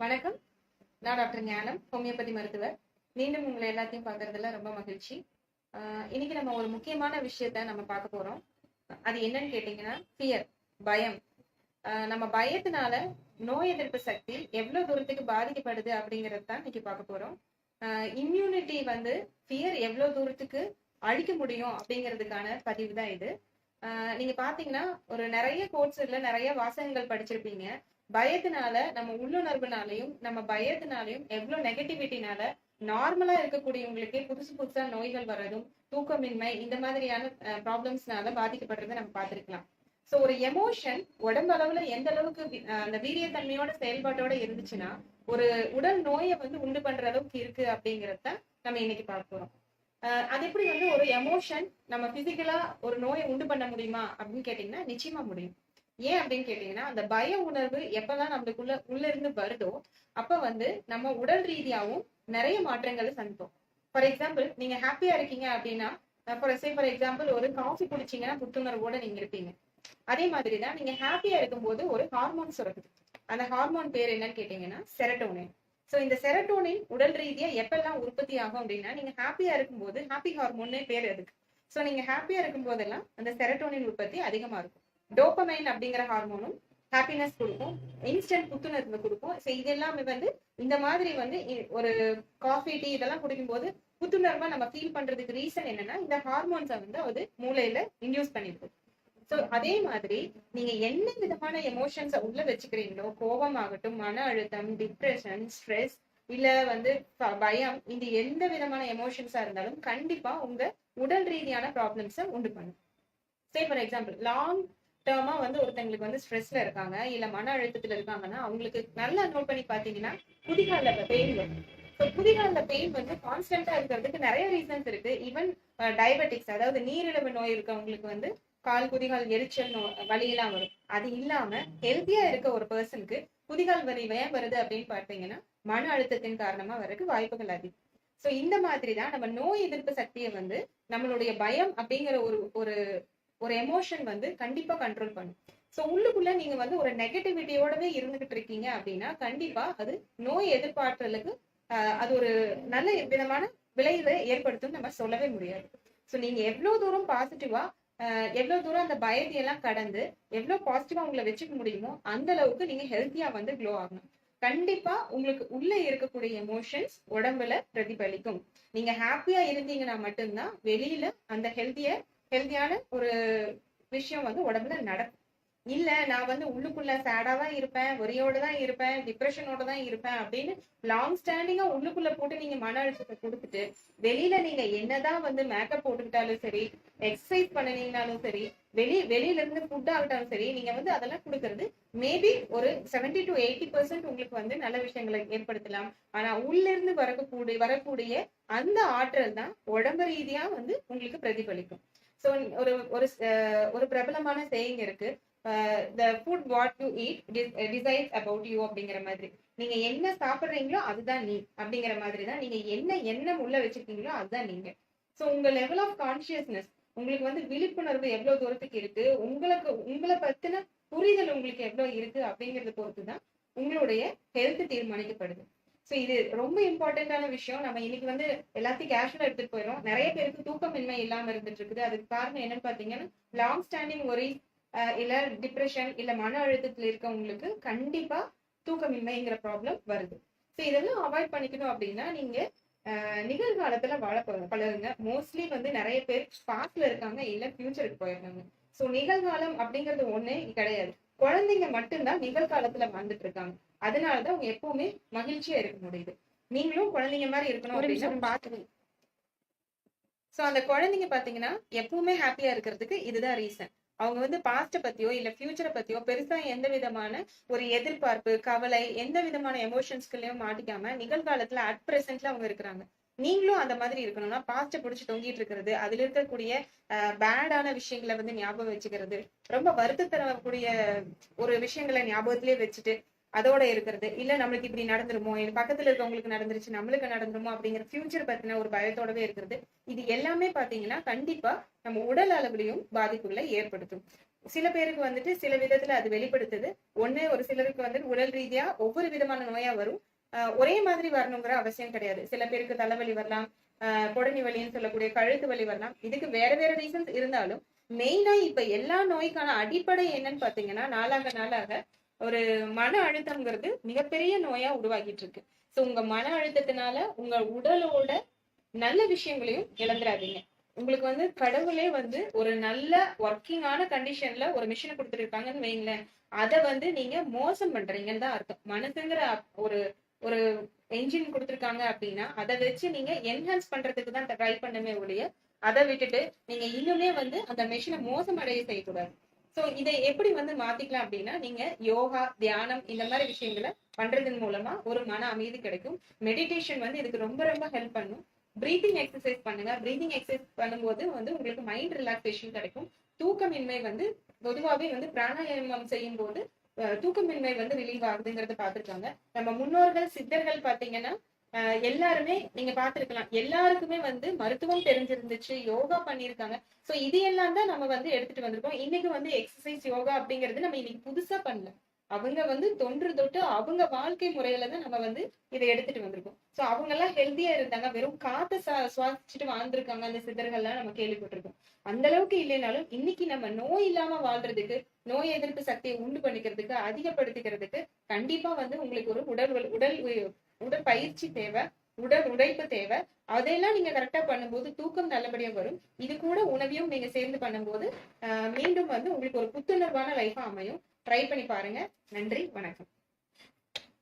வணக்கம். நான் டாக்டர் ஞானம் ஹோமியோபதி மருத்துவர். மீண்டும் உங்களை எல்லாத்தையும் பார்க்கறதுல ரொம்ப மகிழ்ச்சி. ஆஹ் இன்னைக்கு நம்ம ஒரு முக்கியமான விஷயத்த நம்ம பார்க்க போறோம். அது என்னன்னு கேட்டீங்கன்னா ஃபியர் பயம். ஆஹ் நம்ம பயத்தினால நோய் எதிர்ப்பு சக்தி எவ்வளவு தூரத்துக்கு பாதிக்கப்படுது அப்படிங்கறது தான் இன்னைக்கு பார்க்க போறோம். இம்யூனிட்டி வந்து ஃபியர் எவ்வளவு தூரத்துக்கு அழிக்க முடியும் அப்படிங்கிறதுக்கான பதிவு தான் இது. நீங்க பாத்தீங்கன்னா ஒரு நிறைய கோர்ஸ்ல நிறைய வாசகங்கள் படிச்சிருப்பீங்க. பயத்தினால நம்ம உள்ளுணர்வுனாலையும் நம்ம பயத்தினாலையும் எவ்வளவு நெகட்டிவிட்டினால நார்மலா இருக்கக்கூடியவங்களுக்கே புதுசு புதுசா நோய்கள் வர்றதும் தூக்கமின்மை இந்த மாதிரியான ப்ராப்ளம்ஸ்னால பாதிக்கப்படுறதை நம்ம பார்த்திருக்கலாம். சோ ஒரு எமோஷன் உடம்பு அளவுல எந்த அளவுக்கு அந்த வீரியத்தன்மையோட செயல்பாட்டோட இருந்துச்சுன்னா ஒரு உடல் நோயை வந்து உண்டு பண்ற அளவுக்கு இருக்கு அப்படிங்கறத நம்ம இன்னைக்கு பார்க்கிறோம் அது எப்படி வந்து ஒரு எமோஷன் நம்ம பிசிக்கலா ஒரு நோயை உண்டு பண்ண முடியுமா அப்படின்னு கேட்டீங்கன்னா நிச்சயமா முடியும். ஏன் அப்படின்னு கேட்டீங்கன்னா அந்த பய உணர்வு எப்பெல்லாம் நம்மளுக்குள்ள உள்ள இருந்து வருதோ அப்ப வந்து நம்ம உடல் ரீதியாவும் நிறைய மாற்றங்களை சந்திப்போம். ஃபார் எக்ஸாம்பிள் நீங்க ஹாப்பியா இருக்கீங்க அப்படின்னா ஃபார் சே ஃபார் எக்ஸாம்பிள் ஒரு காஃபி குடிச்சீங்கன்னா புத்துணர்வோட நீங்க இருப்பீங்க. அதே மாதிரி தான் நீங்க ஹாப்பியா இருக்கும்போது ஒரு ஹார்மோன் சுரக்குது. அந்த ஹார்மோன் பேர் என்னன்னு கேட்டீங்கன்னா செரட்டோனின் ஸோ இந்த செரட்டோனின் உடல் ரீதியா எப்பெல்லாம் உற்பத்தி ஆகும் அப்படின்னா நீங்க ஹாப்பியா இருக்கும்போது ஹாப்பி ஹார்மோன்னே பேர் அதுக்கு. ஸோ நீங்க ஹாப்பியா இருக்கும் போதெல்லாம் அந்த செரட்டோனின் உற்பத்தி அதிகமா இருக்கும். டோப்பமைன் அப்படிங்கிற ஹார்மோனும் ஹாப்பினஸ் கொடுக்கும் இன்ஸ்டன்ட் புத்துணர்வு கொடுக்கும். ஸோ இதெல்லாமே வந்து இந்த மாதிரி வந்து ஒரு காஃபி டீ இதெல்லாம் குடிக்கும்போது புத்துணர்வா நம்ம ஃபீல் பண்றதுக்கு ரீசன் என்னன்னா இந்த ஹார்மோன்ஸை வந்து அது மூளையில இன்டியூஸ் பண்ணிடுது. ஸோ அதே மாதிரி நீங்க என்ன விதமான எமோஷன்ஸை உள்ள வச்சுக்கிறீங்களோ கோபம் ஆகட்டும் மன அழுத்தம் டிப்ரெஷன் ஸ்ட்ரெஸ் இல்ல வந்து ப- பயம் இந்த எந்த விதமான எமோஷன்ஸா இருந்தாலும் கண்டிப்பா உங்க உடல் ரீதியான ப்ராப்ளம்ஸை உண்டு பண்ணும். சே ஃபார் எக்ஸாம்பிள் லாங் டேர்மா வந்து ஒருத்தங்களுக்கு வந்து ஸ்ட்ரெஸ்ல இருக்காங்க இல்ல மன அழுத்தத்துல இருக்காங்கன்னா அவங்களுக்கு நல்லா நோட் பண்ணி பாத்தீங்கன்னா குதிகால பெயின் வரும். ஸோ புதிகால பெயின் வந்து கான்ஸ்டன்டா இருக்கிறதுக்கு நிறைய ரீசன்ஸ் இருக்கு. ஈவன் டயபெட்டிக்ஸ் அதாவது நீரிழிவு நோய் இருக்கவங்களுக்கு வந்து கால் குதிகால் எரிச்சல் நோ வலியெல்லாம் வரும். அது இல்லாம ஹெல்த்தியா இருக்க ஒரு பர்சனுக்கு குதிகால் வரி ஏன் வருது அப்படின்னு பார்த்தீங்கன்னா மன அழுத்தத்தின் காரணமா வரதுக்கு வாய்ப்புகள் அதிகம். ஸோ இந்த மாதிரி தான் நம்ம நோய் எதிர்ப்பு சக்தியை வந்து நம்மளுடைய பயம் அப்படிங்கிற ஒரு ஒரு ஒரு எமோஷன் வந்து கண்டிப்பா கண்ட்ரோல் பண்ணும். ஸோ உள்ளுக்குள்ள நீங்க வந்து ஒரு நெகட்டிவிட்டியோடவே இருந்துகிட்டு இருக்கீங்க அப்படின்னா கண்டிப்பா அது நோய் எதிர்பார்த்தலுக்கு அது ஒரு நல்ல விதமான விளைவை ஏற்படுத்தும் நம்ம சொல்லவே முடியாது. ஸோ நீங்க எவ்வளவு தூரம் பாசிட்டிவா எவ்வளவு தூரம் அந்த பயத்தையெல்லாம் கடந்து எவ்வளவு பாசிட்டிவா உங்களை வச்சுக்க முடியுமோ அந்த அளவுக்கு நீங்க ஹெல்த்தியா வந்து க்ளோ ஆகணும். கண்டிப்பா உங்களுக்கு உள்ள இருக்கக்கூடிய எமோஷன்ஸ் உடம்புல பிரதிபலிக்கும். நீங்க ஹாப்பியா இருந்தீங்கன்னா மட்டும்தான் வெளியில அந்த ஹெல்த்திய ஹெல்த்தியான ஒரு விஷயம் வந்து உடம்புல நடக்கும். இல்ல நான் வந்து உள்ளுக்குள்ள சேடா தான் இருப்பேன் ஒரியோட தான் இருப்பேன் டிப்ரெஷனோட தான் இருப்பேன் அப்படின்னு லாங் ஸ்டாண்டிங்கா உள்ளுக்குள்ள போட்டு நீங்க மன அழுத்தத்தை கொடுத்துட்டு வெளியில நீங்க என்னதான் வந்து மேக்கப் போட்டுக்கிட்டாலும் சரி எக்ஸசைஸ் பண்ணினீங்கனாலும் சரி வெளி வெளியில இருந்து ஃபுட் ஆகட்டாலும் சரி நீங்க வந்து அதெல்லாம் கொடுக்கறது மேபி ஒரு 70 டு எயிட்டி பர்சன்ட் உங்களுக்கு வந்து நல்ல விஷயங்களை ஏற்படுத்தலாம். ஆனா உள்ள இருந்து வரக்கூடிய வரக்கூடிய அந்த ஆற்றல் தான் உடம்பு ரீதியா வந்து உங்களுக்கு பிரதிபலிக்கும். ஸோ ஒரு ஒரு ஒரு பிரபலமான சேயிங் இருக்கு. The food what you eat decide about you அப்படிங்கிற மாதிரி. நீங்க என்ன சாப்பிட்றீங்களோ அதுதான் நீ அப்படிங்கிற மாதிரி தான். நீங்க என்ன எண்ணம் உள்ள வச்சிருக்கீங்களோ அதுதான் நீங்க. ஸோ உங்க லெவல் ஆஃப் கான்சியஸ்னஸ் உங்களுக்கு வந்து விழிப்புணர்வு எவ்வளவு தூரத்துக்கு இருக்கு? உங்களுக்கு உங்களை பத்தின புரிதல் உங்களுக்கு எவ்வளவு இருக்கு அப்படிங்கறத பொறுத்து தான் உங்களுடைய ஹெல்த் தீர்மானிக்கப்படுது. சோ இது ரொம்ப இம்பார்ட்டன்டான விஷயம். நம்ம இன்னைக்கு வந்து எல்லாத்தையும் கேஷுவலாக எடுத்துட்டு போயிடும் நிறைய பேருக்கு தூக்கமின்மை இல்லாமல் இருந்துட்டு இருக்குது. அதுக்கு காரணம் என்னன்னு பாத்தீங்கன்னா லாங் ஸ்டாண்டிங் ஒரி இல்ல டிப்ரெஷன் இல்ல மன அழுத்தத்தில் இருக்கவங்களுக்கு கண்டிப்பா தூக்கமின்மைங்கிற ப்ராப்ளம் வருது. சோ இதெல்லாம் அவாய்ட் பண்ணிக்கணும் அப்படின்னா நீங்க அஹ், நிகழ்காலத்துல வாழ பழ- பழகுங்க. மோஸ்ட்லி வந்து நிறைய பேர் பாஸ்ட்ல இருக்காங்க இல்ல ஃபியூச்சருக்கு போயிருக்காங்க. ஸோ நிகழ்காலம் அப்படிங்கிறது ஒண்ணு கிடையாது. குழந்தைங்க மட்டும்தான் நிகழ்காலத்துல வாழ்ந்துட்டு இருக்காங்க. அதனாலதான் அவங்க எப்பவுமே மகிழ்ச்சியா இருக்க முடியுது. நீங்களும் குழந்தைங்க மாதிரி இருக்கணும் அப்படின்னா பாத்துக்கணும் சோ அந்த குழந்தைங்க பாத்தீங்கன்னா எப்பவுமே ஹாப்பியா இருக்கிறதுக்கு இதுதான் ரீசன் அவங்க வந்து பாஸ்ட பத்தியோ இல்ல ஃபியூச்சரை பத்தியோ பெருசா எந்த விதமான ஒரு எதிர்பார்ப்பு கவலை எந்த விதமான எமோஷன்ஸ்களையும் மாட்டிக்காம நிகழ்காலத்துல அட் பிரசன்ட்ல அவங்க இருக்கிறாங்க. நீங்களும் அந்த மாதிரி இருக்கணும்னா பாஸ்ட பிடிச்சி தொங்கிட்டு இருக்கிறது அதுல இருக்கக்கூடிய பேடான விஷயங்களை வந்து ஞாபகம் வச்சுக்கிறது ரொம்ப வருத்த தரக்கூடிய ஒரு விஷயங்களை ஞாபகத்திலே வச்சுட்டு அதோட இருக்கிறது. இல்ல நம்மளுக்கு இப்படி நடந்துருமோ? என் பக்கத்துல இருக்கவங்களுக்கு நடந்துருச்சு நம்மளுக்கு நடந்துருமோ? அப்படிங்கிற ஃபியூச்சர் பத்தின ஒரு பயத்தோடவே இருக்கிறது. இது எல்லாமே பாத்தீங்கன்னா கண்டிப்பா நம்ம உடல் அளவுலயும் பாதிப்புகளை ஏற்படுத்தும். சில பேருக்கு வந்துட்டு சில விதத்துல அது வெளிப்படுத்துது. ஒண்ணு ஒரு சிலருக்கு வந்துட்டு உடல் ரீதியா ஒவ்வொரு விதமான நோயா வரும். ஆஹ் ஒரே மாதிரி வரணுங்கிற அவசியம் கிடையாது. சில பேருக்கு தலைவலி வரலாம் ஆஹ் கொடனி வலின்னு சொல்லக்கூடிய கழுத்து வலி வரலாம். இதுக்கு வேற வேற ரீசன்ஸ் இருந்தாலும் மெயினா இப்ப எல்லா நோய்க்கான அடிப்படை என்னன்னு பாத்தீங்கன்னா நாளாக நாளாக ஒரு மன அழுத்தம்ங்கிறது மிகப்பெரிய நோயா உருவாகிட்டு இருக்கு ஸோ உங்க மன அழுத்தத்தினால உங்க உடலோட நல்ல விஷயங்களையும் இழந்துடாதீங்க உங்களுக்கு வந்து கடவுளே வந்து ஒரு நல்ல ஒர்க்கிங்கான கண்டிஷன்ல ஒரு மிஷினை கொடுத்துருக்காங்கன்னு வைங்களேன். அதை வந்து நீங்க மோசம் பண்றீங்கன்னு தான் அர்த்தம். மனசுங்கிற ஒரு ஒரு என்ஜின் கொடுத்துருக்காங்க அப்படின்னா அதை வச்சு நீங்க என்ஹான்ஸ் பண்றதுக்கு தான் ட்ரை பண்ணுமே ஒழிய அதை விட்டுட்டு நீங்க இன்னுமே வந்து அந்த மிஷினை மோசம் அடைய செய்யக்கூடாது. சோ இதை எப்படி வந்து மாத்திக்கலாம் அப்படின்னா நீங்க யோகா தியானம் இந்த மாதிரி விஷயங்களை பண்றதன் மூலமா ஒரு மன அமைதி கிடைக்கும். மெடிடேஷன் வந்து இதுக்கு ரொம்ப ரொம்ப ஹெல்ப் பண்ணும். பிரீதிங் எக்ஸசைஸ் பண்ணுங்க. பிரீதிங் எக்ஸசைஸ் பண்ணும்போது வந்து உங்களுக்கு மைண்ட் ரிலாக்ஸேஷன் கிடைக்கும். தூக்கமின்மை வந்து பொதுவாகவே வந்து பிராணாயாமம் செய்யும் போது தூக்கமின்மை வந்து ரிலீவ் ஆகுதுங்கிறத பாத்துருக்காங்க நம்ம முன்னோர்கள் சித்தர்கள் பாத்தீங்கன்னா எல்லாருமே நீங்க பாத்துருக்கலாம் எல்லாருக்குமே வந்து மருத்துவம் தெரிஞ்சிருந்துச்சு யோகா பண்ணியிருக்காங்க. சோ இது எல்லாம் தான் நம்ம வந்து எடுத்துட்டு வந்திருக்கோம். இன்னைக்கு வந்து எக்ஸசைஸ் யோகா அப்படிங்கிறது நம்ம இன்னைக்கு புதுசா பண்ணல. அவங்க வந்து தொன்று தொட்டு அவங்க வாழ்க்கை முறையில தான் நம்ம வந்து இதை எடுத்துட்டு வந்திருக்கோம். சோ அவங்க எல்லாம் ஹெல்த்தியா இருந்தாங்க. வெறும் காத்த சுவாசிச்சுட்டு வாழ்ந்திருக்காங்க. அந்த சித்தர்கள்லாம் நம்ம கேள்விப்பட்டிருக்கோம். அந்த அளவுக்கு இல்லைனாலும் இன்னைக்கு நம்ம நோய் இல்லாம வாழ்றதுக்கு நோய் எதிர்ப்பு சக்தியை உண்டு பண்ணிக்கிறதுக்கு அதிகப்படுத்திக்கிறதுக்கு கண்டிப்பா வந்து உங்களுக்கு ஒரு உடல் உடல் உடற்பயிற்சி தேவை உடல் உழைப்பு தேவை. அதையெல்லாம் நீங்க கரெக்டா பண்ணும்போது தூக்கம் நல்லபடியா வரும். இது கூட உணவையும் நீங்க சேர்ந்து பண்ணும்போது ஆஹ் மீண்டும் வந்து உங்களுக்கு ஒரு புத்துணர்வான லைஃபா அமையும். ட்ரை பண்ணி பாருங்க. நன்றி வணக்கம்.